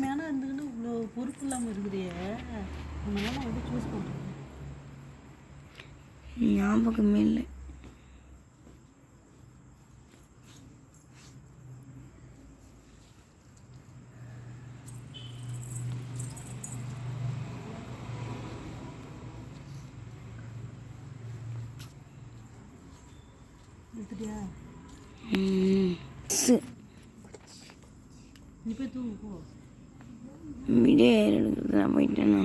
மேனா இருந்துக்கிட்டு இவ்வளோ பொறுப்பு இல்லாமல் இருக்குதே. உன்னால வந்து சூஸ் பண்ணுறேன் ஞாபகமே இல்லை. எடுத்துட்டியா? ம். நீ போய் தூங்கு போ. வீடியோ எடுக்கிறது நான் போயிட்டேன்னா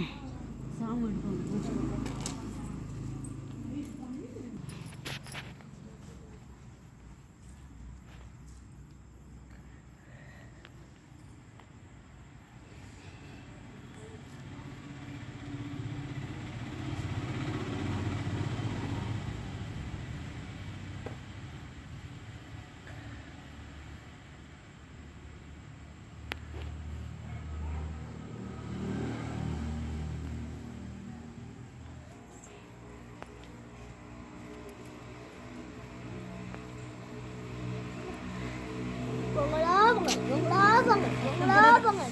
சாமி எடுப்பாங்க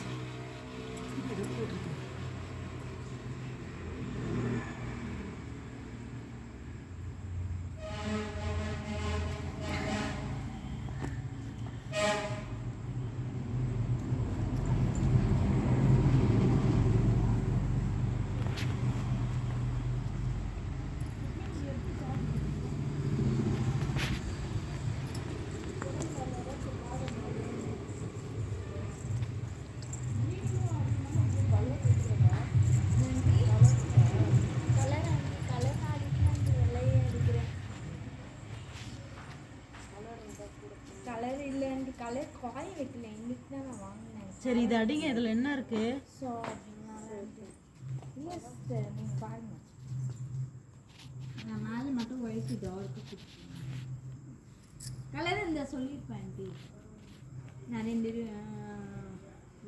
கலர் இல்லைன்னு கலர் காய் வைக்கல இன்னைக்கு தான் நான் வாங்கினேன் சரி இது அடிங்க. இதில் என்ன இருக்கு? ஸோ நான் மேலே மட்டும் ஒயிட் டார்க்கு கலர் இந்த சொல்லியிருப்பேன் ஆண்டி. நான் ரெண்டு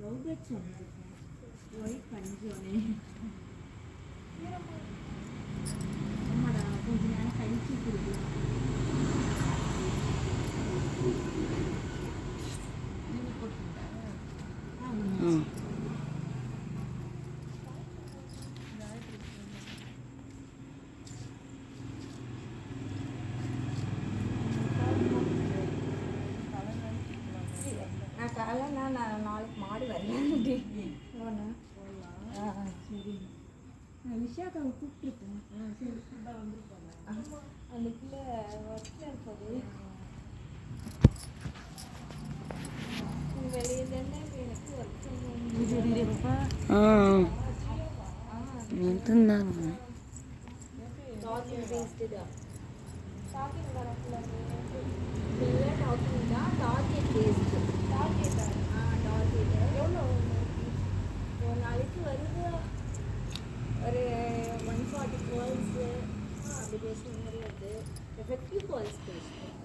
லவ் வந்துருக்கேன் ஒயிட் பஞ்சு நான் விஷாக்காவை கூப்பிட்டுருக்கேன் அந்த பிள்ளை ஒர்க்கில் இருப்பது வெளியே வருது எஃபெக்டிவ் கால்ஸ் பேசுகிறேன்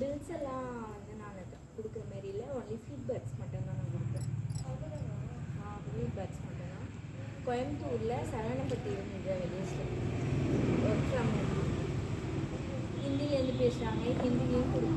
பில்ஸ் எல்லாம் வந்து நான் கொடுக்குற மாரி இல்லை. ஒன்லி ஃபீட்பேக்ஸ் மட்டும்தான் நான் கொடுப்பேன். ஆ ஃபீட்பேக்ஸ் மட்டும்தான். கோயம்புத்தூரில் சரவணப்பட்டி இருந்த வெளியே ஒர்க் ஃப்ரம் ஹிந்திலேருந்து பேசுகிறாங்க ஹிந்திலையும் கொடுக்கணும்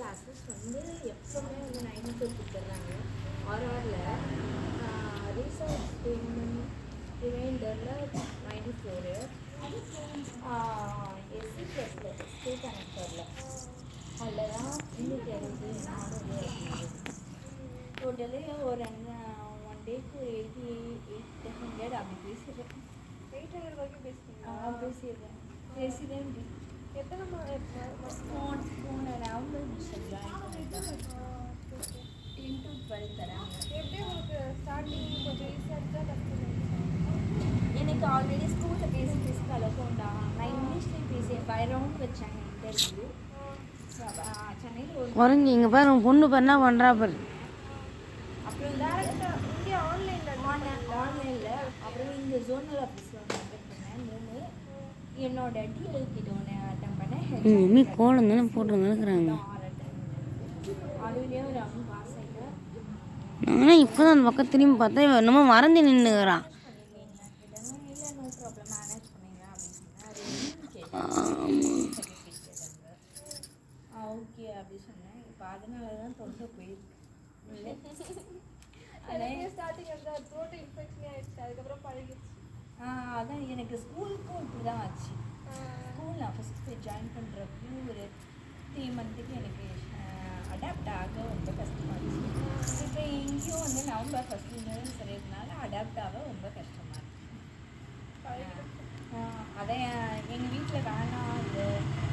டோட்டல் அசஸ் வந்து எப்போவுமே வந்து ஃபோர் கொடுத்துட்றாங்க ஆறு ஹவரில் ரீசர்ச் பேமெண்ட் ரிமைண்டரில் நைன்டி ஃபோரு எஸ்சி ப்ளஸில் ஸ்டேட் கனெக்டரில் அதில் தான் இன்னைக்கு அறுபது நானூறு டோட்டலி ஒரு ஒன் டேக்கு ஒரு எயிட்டி எயிட் ஹண்ட்ரட் அப்படி பேசிடுறேன் எயிட் ஹண்ட்ரட் வரைக்கும் பேசுகிறேன் பேசிடுறேன் எத்தனை ஃபோன் ஃபோன் அவங்க டென் டு டுவெல் தராங்க? எப்படி உங்களுக்கு ஸ்டார்டிங் கொஞ்சம் ஈஸியாக இருக்கா எனக்கு ஆல்ரெடி ஸ்கூலில் பேசி பேசி பழக்கம்டா நான் இங்கிலீஷ்லேயும் பேசி ஃபைவ் ரவுண்ட் வச்சாங்க இன்டர்வியூ சென்னையில் ஒரு குறைஞ்சி இங்கே பாரு உன் பொண்ணு என்ன பண்ணுறா பாரு. அப்புறம் டேரக்டாக இங்கே ஆன்லைனில் ஆன்லைன் ஆன்லைனில் அப்புறம் இங்கே ஜோனல் ஆஃபீஸில் பண்ணேன். மூணு என்னோட டிஎல் கிட்ட ஒன்று மம்மி கோலம் தானே போட்டு வந்துருக்குறாங்க. நானும் இப்போ தான் அந்த பக்கம் திரும்பி பார்த்தா இவன் என்னமோ மறந்து நின்றுக்கிறான் ப்ராப்ளம் மேனேஜ் பண்ணிங்க அப்படின்னு ஓகே அப்படி சொன்னேன் இப்போ அதனால தான் தொண்டை போயிருக்கு ஸ்டார்டிங் அதுக்கப்புறம் பழகிடுச்சு அதான் எனக்கு ஸ்கூலுக்கும் இப்படி தான் ஆச்சு ஸ்கூல் நான் ஃபஸ்ட்டு போய் ஜாயின் பண்ணுறப்பையும் ஒரு த்ரீ மந்த்துக்கு எனக்கு அடாப்ட் ஆக ரொம்ப கஷ்டமாச்சு இப்போ இங்கேயும் வந்து நவம்பர் ஃபஸ்ட்லேருந்து சரியாதனால அடாப்ட் ஆக ரொம்ப கஷ்டமாக இருக்கு அதை அதான் எங்கள் வீட்டில் வேணாம் அது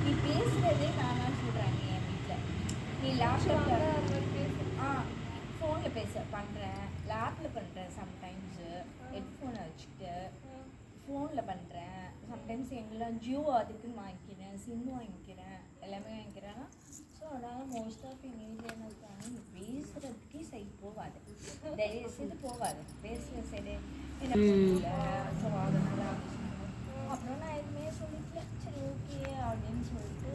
நீ பேசுகிறதே வேணாம்னு சொல்கிறாங்க என் வீட்டில் நீ லேப்டாப்பில் ஆ ஃபோனில் பேச பண்ணுறேன் லேப்பில் பண்ணுறேன் சம்டைம்ஸு ஹெட்ஃபோனை வச்சுக்கிட்டு ஃபோனில் பண்ணுறேன் சம்டைம்ஸ் எங்கெல்லாம் ஜியோ அதுக்குன்னு வாங்கிக்கிறேன் சிம் வாங்கிக்கிறேன் எல்லாமே வாங்கிக்கிறேன்னா ஸோ அதனால் மோஸ்ட் ஆஃப் எங்கள் வீட்டில் என்ன இருக்காங்க நீ பேசுகிறதுக்கே சைடு போகாது. தயவு செய்து போகாது பேசுகிற புரியல ஸோ அதனால. அப்புறம் நான் எதுவுமே சொல்லிக்கல. சரி ஓகே அப்படின்னு சொல்லிட்டு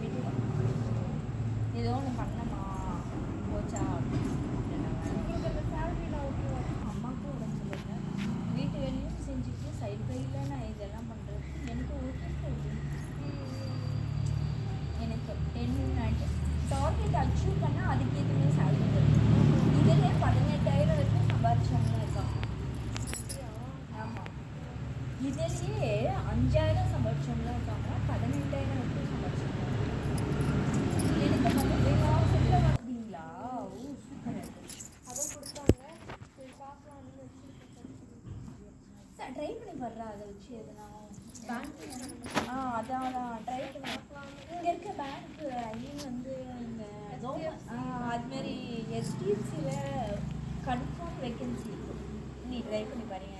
விட்டுட்டேன் ஏதோ ஒன்று பண்ணமா போச்சா அப்படின்னு உங்களுக்கு அந்த சேலரியில் ஓகே அம்மாவுக்கு உடம்பு சொல்லுங்க வீட்டு வேலையும் செஞ்சுட்டு சைடு பையில் நான் இதெல்லாம் பண்ணுறது எனக்கு ஓகே எனக்கு டென் டார்கெட் அச்சீவ் பண்ணால் அதுக்கு எதுவுமே சேலரி வரும் பதினெட்டாயிரம் வரைக்கும் சம்பாரிச்சவங்க இருக்காங்க ஆமாம் இதுலேயே அஞ்சாயிரம் சம்பாரிச்சவங்களும் இருக்காங்க பதினெட்டாயிரம் வரைக்கும் சம்பாரிச்சவங்க எனக்கு நம்ம சொல்ல வந்தீங்களா ஓ சூப்பர் அதுவும் கொடுத்தாங்க. சரி பார்க்கலாம். வச்சுருக்கேன். ட்ரை பண்ணி பாடுறா அதை வச்சு எதுனா. பேங்க் ஆ அதான் அதான். ட்ரை பண்ணி இங்கே இருக்க பேங்க் ஐ மீன் வந்து இந்த ஆ அதுமாரி எஸ்டிஎஃப்சியில் கன்ஃபார்ம் வேகன்சி இருக்கும் நீ ட்ரை பண்ணி பாருங்க.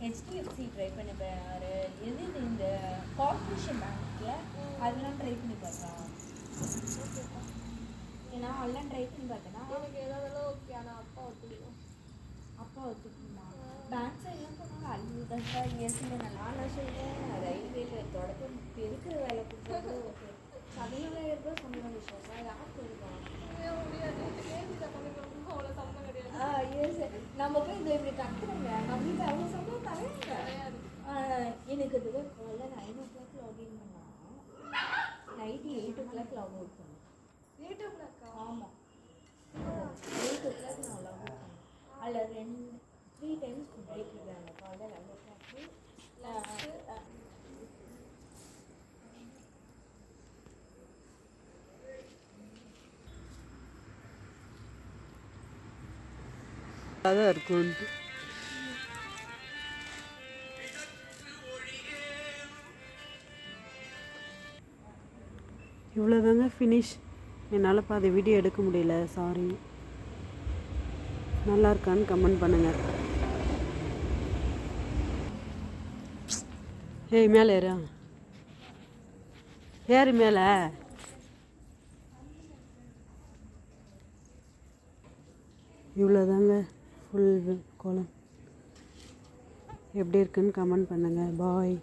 ஹெச்டிஎஃப்சி ட்ரை பண்ணி பாரு. எது இது இந்த கார்பரேஷன் பேங்க்கில் அதெல்லாம் ட்ரை பண்ணி ஓகேப்பா ஏன்னா அதெல்லாம் ட்ரை பண்ணி பார்த்தேன்னா எனக்கு ஏதாவதெல்லாம் ஓகே ஆனால் அப்பா ஒத்துக்கணும் அப்பா ஒத்துக்குமா பேங்க் சைட்லாம் போனாங்க அழுதுதாக்கா இயற்கையில் நல்லா நான் சொல்கிறேன் ரயில்வேல தொடக்கம் பெருக்கிற வேலை கொடுத்தா நம்ம போய் இதை இப்படி கட்டுறோங்க நம்மளுக்கு அவ்வளோ சம்பளம் தரையாங்க எனக்கு இது காலைல நைன் ஓ கிளாக் லாகின் பண்ணா. Night eight o'clock log out பண்ணேன் யூடியூப்லக்கா ஆமாம் எயிட் ஓ கிளாக் நான் லாக் அவுட் பண்ணேன் அதில் ரெண்டு த்ரீ டைம்ஸ் பிரேக் தான் இருக்கும்ட்டு இவ்வளோதாங்க ஃபினிஷ் என்னால் பாதி வீடியோ எடுக்க முடியல சாரி நல்லா இருக்கான்னு கமெண்ட் பண்ணுங்கள் ஏய் மேலே ஏறா. ஏறு மேலே. இவ்வளோதாங்க ஃபுல் கோலம் எப்படி இருக்குன்னு கமெண்ட் பண்ணுங்கள் பாய்